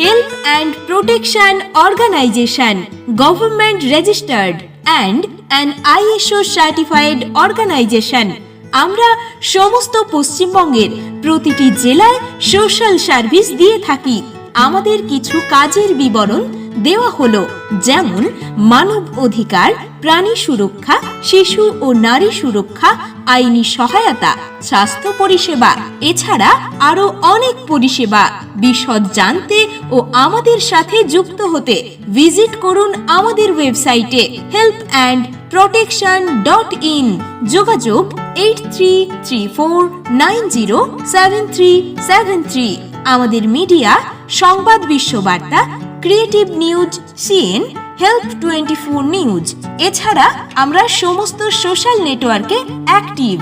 Health and protection organisation government registered and an ISO certified organisation আমরা সমস্ত পশ্চিমবঙ্গের প্রতিটি জেলায় সোশ্যাল সার্ভিস দিয়ে থাকি। আমাদের কিছু কাজের বিবরণ দেওয়া হলো, যেমন মানব অধিকার, প্রাণী সুরক্ষা, শিশু ও নারী সুরক্ষা, আইনি সহায়তা, স্বাস্থ্য পরিষেবা, এছাড়া আরও অনেক পরিষেবা। বিশদ জানতে ও আমাদের সাথে যুক্ত হতে ভিজিট করুন আমাদের ওয়েবসাইটে help and protection dot in যোগাযোগ eight three three four nine zero seven three seven three আমাদের মিডিয়া, সংবাদ Bishwabarta creative news CN help twenty four news এছাড়া আমরা সমস্ত সোশ্যাল নেটওয়ার্কে অ্যাক্টিভ